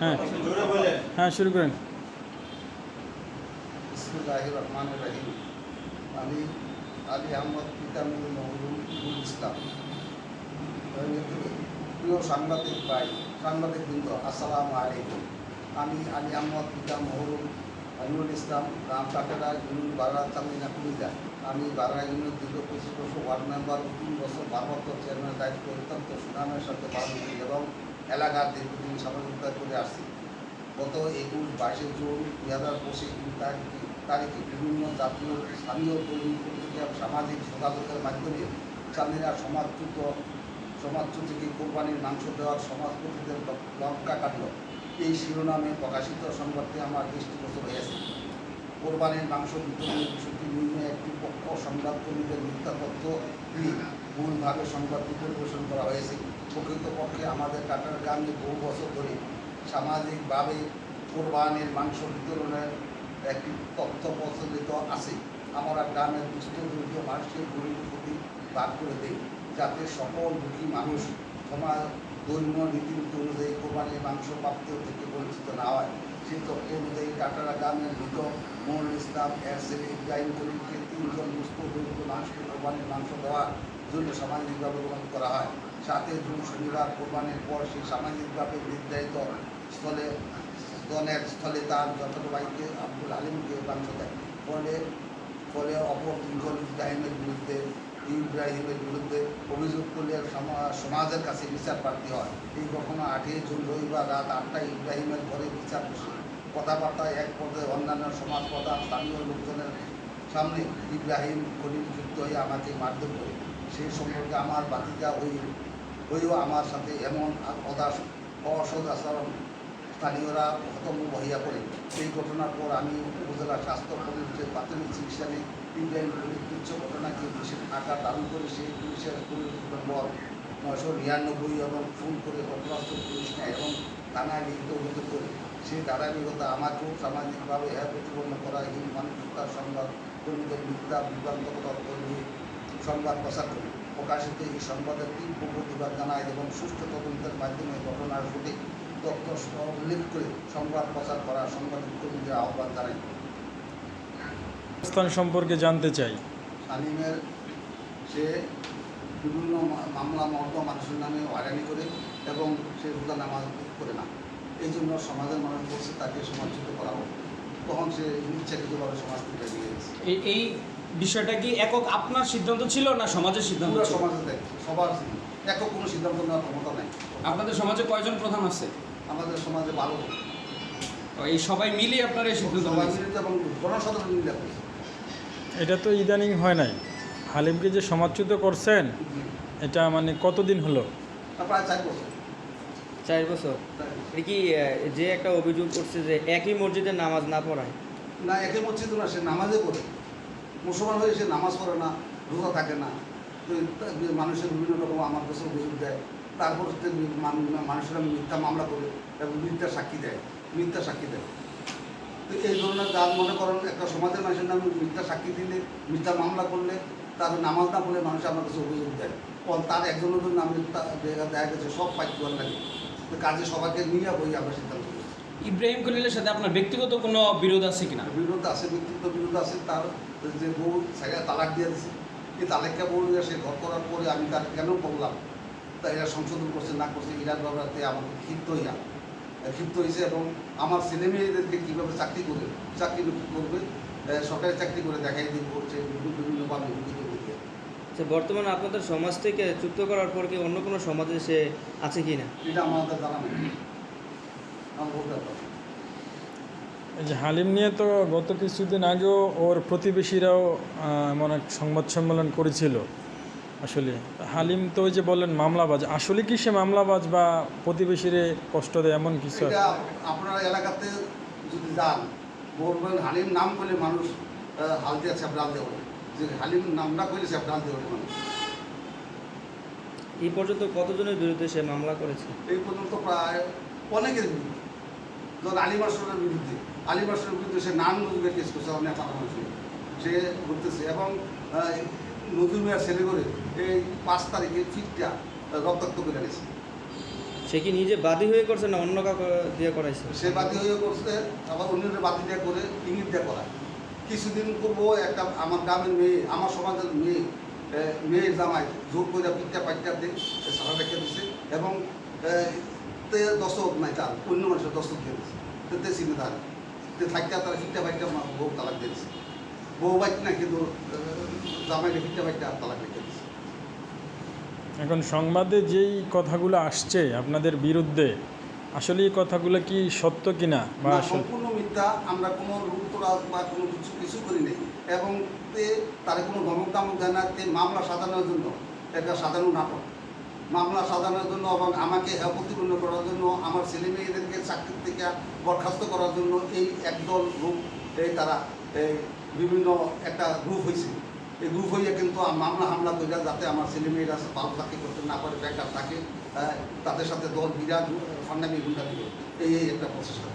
হ্যাঁ। হ্যাঁ শুরু করেন। আমি আলী আহমদ পিতামুল মহরুম ইবুল ইসলাম। প্রিয় সাংবাদিক ভাই সাংবাদিক বৃন্দ আসসালামু আলাইকুম। আমি আলী আহমদ পিতা মহরুম আমিনুল ইসলাম রাম কাটেরা ইউনিয়ন বারা চামিনা কুমিল্লা। আমি বারা ইউনিয়ন দীর্ঘ পঁচিশ বছর ওয়ার্ড মেম্বার, তিন বছর ভারপ্রাপ্ত চেয়ারম্যান দায়িত্ব অত্যন্ত সুনামের সাথে পালন করি এবং এলাকার দীর্ঘদিন সহযোগিতা করে আসছি। গত একুশ বাইশে জুন দুই হাজার পঁচিশ তারিখে বিভিন্ন জাতীয় স্থানীয় পত্রিকা সামাজিক যোগাযোগের মাধ্যমে চান্দিনা সমাজচ্যুত সমাজচ্যুত থেকে কোরবানির মাংস দেওয়ার সমাজপতিদের লঙ্কা কাটল। এই শিরোনামে প্রকাশিত সংবাদটি আমার দৃষ্টিগোচর হয়েছে কোরবানির মাংস বিতরণের বিষয়টি নিম্ন একটি পক্ষ সংবাদকর্মীদের মিথ্যা তথ্য ভুলভাবে সংবাদটি পরিবেশন করা হয়েছে। প্রকৃতপক্ষে আমাদের কাটার গ্রামে বহু বছর ধরে সামাজিকভাবে কোরবানের মাংস বিতরণের একটি তথ্য প্রচলিত আছে। আমরা গ্রামের দুস্থ দরিদ্র মানুষের গরিবের প্রতি ভাগ করে দিই, যাতে সকল দুঃখী মানুষ সমাজ ধর্মীয় রীতিনীতি অনুযায়ী কোরবানির মাংস প্রাপ্ত থেকে বঞ্চিত না হয়। সেই তথ্য অনুযায়ী কাটারা গ্রামের মৃত মোহন ইসলাম এর ইব্রাহিম করিমকে তিনজন দুস্থ দরিদ্র মানুষকে কোরবানির মাংস দেওয়ার জন্য সামাজিকভাবে গ্রহণ করা হয়। সাথে জুন শনিবার কোরবানির পর সেই সামাজিকভাবে নির্ধারিত স্থলে দলের স্থলে তার ভাইকে আব্দুল আলিমকে মাংস দেয়। ফলে ফলে অপর তিনজন ইব্রাহিমের বিরুদ্ধে ইব্রাহিমের বিরুদ্ধে অভিযোগ করলে সমা- সমাজের কাছে বিচার প্রার্থী হয়। এই ঘটনা আটই জুন রবিবার রাত আটটায় ইব্রাহিমের ঘরে বিচার কথাবার্তায় এক পর্যায়ে অন্যান্য সমাজ প্রধান স্থানীয় লোকজনের সামনে ইব্রাহিম খলিল যুক্ত হয়ে আমাকে মারধর করে। সেই সম্পর্কে আমার বাতিজা ওই ওইও আমার সাথে এমন অদাস অসদ আচরণ স্থানীয়রা হতম্ব বহিয়া পড়ে সেই ঘটনার পর আমি উপজেলা স্বাস্থ্য কমিটির প্রাথমিক চিকিৎসা ইব্রাহিম খলিল তুচ্ছ ঘটনাকে বিশেষ আকার ধারণ করে সেই পুলিশের পুলিশ নম্বর নয়শো নিরানব্বই এবং ফোন করে ঘটনাস্থল পুলিশ নেয় এবং থানায় লিখিত অভিযোগ করে। সেই ধারাবাহিকতা আমাকেও সামাজিকভাবে এর প্রতিপন্ন করা এই মানসিকতার সংবাদ কর্মীদের মিথ্যা বিভ্রান্তকতা কর্মী সংবাদ প্রচার করে। প্রকাশিত এই সংবাদের তীব্র প্রতিবাদ জানায় এবং সুষ্ঠু তদন্তের মাধ্যমে ঘটনার সঠিক তথ্য সহ উল্লেখ করে সংবাদ প্রচার করা সাংবাদিক কর্মীদের আহ্বান জানায়। স্থান সম্পর্কে জানতে চাই। সালিমের সে বিভিন্ন মামলা মর্দ মানুষের নামে হয়রানি করে এবং সে রোজা নামাজ করে না। এই জন্য সমাজের মানুষ বলছে তাকে সমাজচ্যুত করা হোক। তখন সে ইচ্ছাকৃতভাবে সমাজ থেকে বেরিয়ে গেছে। এই এই বিষয়টা কি একক আপনার সিদ্ধান্ত ছিল না সমাজের সিদ্ধান্ত পুরো সমাজে দেয় সবার একক কোনো সিদ্ধান্ত নেওয়ার ক্ষমতা নাই। আপনাদের সমাজে কয়জন প্রধান আছে? আমাদের সমাজে ভালো এই সবাই মিলে আপনার এই সিদ্ধান্ত সবাই। এবং জনসাধারণ মিলে এটা তো ইদানিং হয় নাই। হালিমকে যে সমাজচ্যুত করছেন এটা মানে কতদিন হলো? প্রায় চার বছর। চার বছর? এটা কি যে একটা অভিযোগ করছে যে একই মসজিদে নামাজ না পড়ায়? না একই মসজিদ না সে নামাজে পড়ে। মুসলমান হয়ে সে নামাজ পড়ে না, রোজা থাকে না মানুষের বিভিন্ন রকম আমার কাছে অভিযোগ দেয়। তারপর মান- মানুষের মিথ্যা মামলা করে এবং মিথ্যা সাক্ষী দেয়, মিথ্যা সাক্ষী দেয়। তো এই ধরনের যার মনে করেন একটা সমাজের মানুষের নামে মিথ্যা সাক্ষী দিলে, মিথ্যা মামলা করলে তার নামাজ না বলে মানুষ আমার কাছে অভিযোগ দেয়। তার একজনের তা- দেখা গেছে, সব পাইতে লাগে কাজে সবাইকে নিয়ে বই আমরা ইব্রাহিম খলিলের সাথে আপনার ব্যক্তিগত কোনো বিরোধ আছে কিনা? বিরোধ আছে ব্যক্তিগত বিরোধ আছে। তার যে বউ সাইডে তালাক দিয়ে দিছে। এই তালাকটা বউ সে ঘর করার পরে আমি তার কেন বললাম? তা এরা সংশোধন করছে না করছে এটার ব্যাপারে আমাকে ক্ষিপ্ত হইয়া। ক্ষিপ্ত হয়েছে এবং আমার ছেলে মেয়েদেরকে কীভাবে চাকরি করে চাকরি করবে? সরকারি চাকরি করে দেখাই দিব হচ্ছে বিভিন্নভাবে করবে আচ্ছা বর্তমানে আপনাদের সমাজ থেকে চুক্ত করার পর কি অন্য কোনো সমাজে সে আছে কি না এটা আমাদের জানা নেই আমার বলতে পারব না। এই যে হালিম নিয়ে তো গত কিছুদিন আগেও ওর প্রতিবেশীরাও এমন এক সংবাদ সম্মেলন করেছিল আসলে। হালিম তো ওই যে বললেন মামলাবাজ। আসলে কি সে মামলাবাজ বা প্রতিবেশীরে কষ্ট দেয় এমন কিছু আছে? আপনার এলাকাতে যদি যান বলবেন হালিম নাম করলে মানুষ আহ, হালদিয়া ছ্যাপড়াল দেবে যে হালিম নাম না করলে ছ্যাপড়াল দেবে মানুষ। এই পর্যন্ত কতজনের বিরুদ্ধে সে মামলা করেছে? এই পর্যন্ত প্রায় অনেকের বিরুদ্ধে। ধর আলী মাস্টারের বিরুদ্ধে আলী মাস্টারের বিরুদ্ধে সে নাম নজরুলের কেস করছে অনেক কথা মানুষের সে করতেছে এবং নজরুল মিয়ার ছেলে করে এই পাঁচ তারিখে ফিটটা রক্তাক্ত করে গেছে সে কি নিজে বাদী হয়ে করছে না অন্য কাউকে দিয়ে করাইছে? সে বাদী হয়ে করছে আবার অন্যের বাদী দিয়ে করে ইঙ্গিত দিয়ে করা কিছুদিন করব একটা আমার গ্রামের মেয়ে আমার সমাজের মেয়ে মেয়ের জামাই জোর করে পিঠা পাইটা দিয়ে সারা রেখে দিচ্ছে এবং তে দস্তক নাই তার অন্য মানুষের দস্তক দিয়ে দিচ্ছে তো তে চিনে তার। তে থাকতে তারা পিঠা পাইটা বউ তালাক দিয়ে দিচ্ছে বউ বাইক না কিন্তু জামাইকে পিঠা পাইটা তালাক রেখে দিচ্ছে এখন সংবাদে যেই কথাগুলো আসছে আপনাদের বিরুদ্ধে আসলে এই কথাগুলো কি সত্য কিনা বা সম্পূর্ণ মিথ্যা। আমরা কোনো লুটতরাজ বা কোনো কিছু কিছু করি নাই। এবং তে তারা কোনো ধমক দামক দেয় না। তে মামলা সাজানোর জন্য একটা সাজানো নাটক। মামলা সাজানোর জন্য এবং আমাকে প্রতিপন্ন করার জন্য, আমার ছেলে মেয়েদেরকে চাকরির থেকে বরখাস্ত করার জন্য এই একদল গ্রুপ এই তারা, এই বিভিন্ন একটা গ্রুপ হয়েছে এই গ্রুপ হইয়া কিন্তু মামলা হামলা করে যাতে আমার ছেলে মেয়েরা ভালো চাকরি করতে না পারে, বেকার থাকে তাদের সাথে দল বিরাট ফান্ডামি গুন্ডা দিবে এই একটা প্রচেষ্টা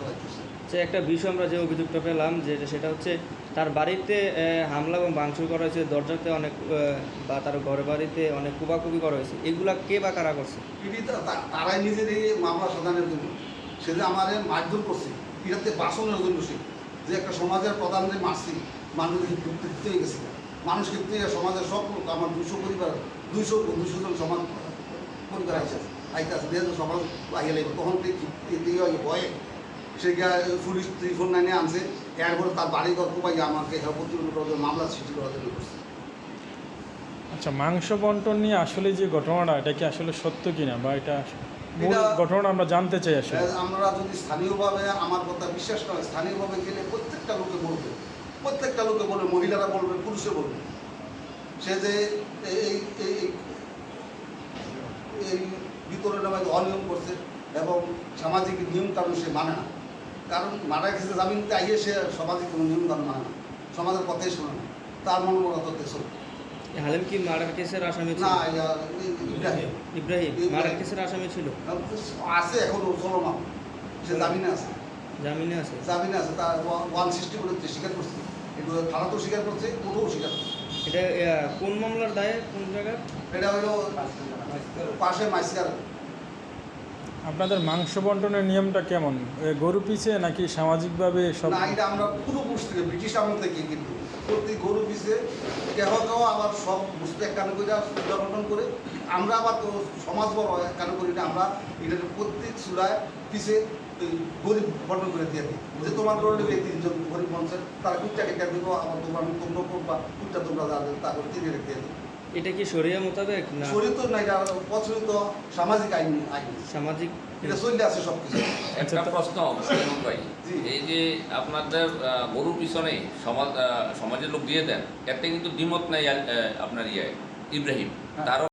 যে একটা বিষয় আমরা যে অভিযোগটা পেলাম যে সেটা হচ্ছে তার বাড়িতে হামলা এবং ভাঙচুর করা হয়েছে, দরজাতে অনেক বা তার ঘর বাড়িতে অনেক কুবাকুবি করা হয়েছে। এগুলা কে বা কারা করছে? তারাই নিজের এই মামলা সদানের জন্য। সে যে আমার মারধর করছে। এটাতে বাসনের জন্য সে। যে একটা সমাজের প্রধানদের মারছি, মানুষ তৃপ্ত হয়ে গেছে। মানুষ ক্ষেত্রে সমাজের সব আমার দুশো পরিবার, দুইশো দুশো জন সমাজ পরিবার আছে আইতে আছে। যেহেতু সমাজ আগে লাগবে তখন ভয়ে সে পুলিশ টেলিফোন নাইনে আনছে। এরপরে তার বাড়ি ঘর কোপাই আমাকে করার মামলা সৃষ্টি করার জন্য করছে। আচ্ছা মাংস বন্টন নিয়ে আসলে যে ঘটনাটা এটা কি আসলে সত্য কিনা? বা এটা ঘটনাটা আমরা জানতে চাই আসলে। আমরা যদি স্থানীয়ভাবে আমার কথা বিশ্বাস করে স্থানীয়ভাবে গেলে প্রত্যেকটা লোকে বলবে। প্রত্যেকটা লোকে বলবে মহিলারা বলবে পুরুষে বলবে। সে যে এই এই এই ভিতরে নামে অনিয়ম করছে এবং সামাজিক নিয়ম কানুন সে মানে না। কারণ মারা গেছে জামিনতে আইয়ে সে সামাজিক কোনো নিয়ম কানুন মানে না। সমাজের কথাই শোনে না। তার মনোমত দেশ এই হালিম কি মার্ডার কেসের আসামি না ইব্রাহিম। ইব্রাহিম। মার্ডার কেসের আসামি ছিল? আছে এখনও চলমান সে জামিনে আছে। জামিনে আছে? জামিনে আছে। তার ওয়ান সিক্সটি করে স্বীকার করছে। এগুলো থানা তো স্বীকার করছে কোথাও স্বীকার করছে। এটা কোন মামলার দায়ে কোন জায়গায় এটা হলো পাশে মাইসকার আপনাদের মাংস বন্টনের নিয়মটা কেমন? গরু পিছে নাকি সামাজিকভাবে সব না, এটা আমরা পুরো পুরুষ থেকে ব্রিটিশ আমল থেকে কিন্তু। প্রতি গরু পিছে কেহ কেহ আবার সব বুঝতে কানে করে বন্টন করে। আমরা আবার তো সমাজ বড় কানে করি না, আমরা এটা প্রত্যেক চূড়ায় পিছে গরিব বন্টন করে দিয়ে দিই। যে তোমার করে নেবে তিনজন গরিব মানুষের, তারা কুটটা কেটে দিব আবার তোমার তোমরা করবা কুটটা তোমরা যাবে তারপর তিনে রেখে দিই এটা কি শরিয়া মোতাবেক না? শরীর তো না এটা প্রচলিত সামাজিক আইন আইন। সামাজিক এটা চলে আছে সব কিছু একটা আচ্ছা, প্রশ্ন ভাই। এই যে আপনাদের আহ, গরুর পিছনে সমাজ সমাজের লোক দিয়ে দেন এতে কিন্তু দ্বিমত নাই আপনার ইয়ে ইব্রাহিম। হ্যাঁ। তারও